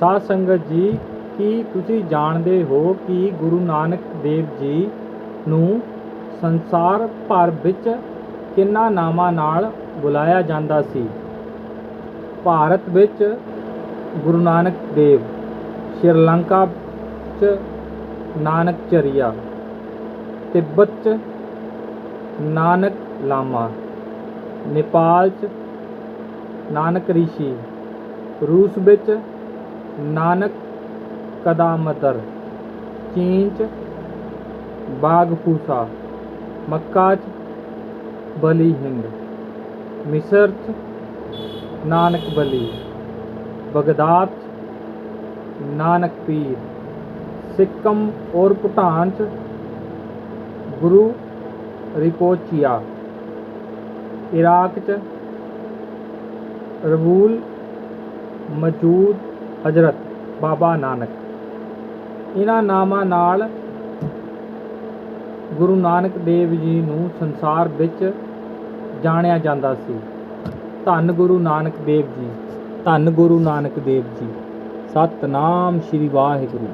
ਸਾਧ ਸੰਗਤ ਜੀ, ਕੀ ਤੁਸੀਂ ਜਾਣਦੇ ਹੋ ਕਿ ਗੁਰੂ ਨਾਨਕ ਦੇਵ ਜੀ ਨੂੰ ਸੰਸਾਰ ਭਰ ਵਿੱਚ ਕਿੰਨਾਂ ਨਾਮਾਂ ਨਾਲ ਬੁਲਾਇਆ ਜਾਂਦਾ ਸੀ? ਭਾਰਤ ਵਿੱਚ ਗੁਰੂ ਨਾਨਕ ਦੇਵ, ਸ਼੍ਰੀਲੰਕਾ 'ਚ ਨਾਨਕ ਚਰਿਆ, ਤਿੱਬਤ 'ਚ ਨਾਨਕ ਲਾਮਾ, ਨੇਪਾਲ 'ਚ ਨਾਨਕ ਰਿਸ਼ੀ, ਰੂਸ ਵਿੱਚ ਨਾਨਕ ਕਦਾਮਤਰ ਚੀਨ 'ਚ ਬਾਗਪੂਸਾ ਮੱਕਾ 'ਚ ਬਲੀ ਹਿੰਦ ਮਿਸਰ 'ਚ ਨਾਨਕ ਬਲੀ ਬਗਦਾਦ 'ਚ ਨਾਨਕ ਪੀਰ ਸਿੱਕਮ ਔਰ ਭੂਟਾਨ 'ਚ ਗੁਰੂ ਹਜ਼ਰਤ ਬਾਬਾ ਨਾਨਕ। ਇਹਨਾਂ ਨਾਮਾਂ ਨਾਲ ਗੁਰੂ ਨਾਨਕ ਦੇਵ ਜੀ ਨੂੰ ਸੰਸਾਰ ਵਿੱਚ ਜਾਣਿਆ ਜਾਂਦਾ ਸੀ। ਧੰਨ ਗੁਰੂ ਨਾਨਕ ਦੇਵ ਜੀ, ਧੰਨ ਗੁਰੂ ਨਾਨਕ ਦੇਵ ਜੀ। ਸਤਨਾਮ ਸ੍ਰੀ ਵਾਹਿਗੁਰੂ।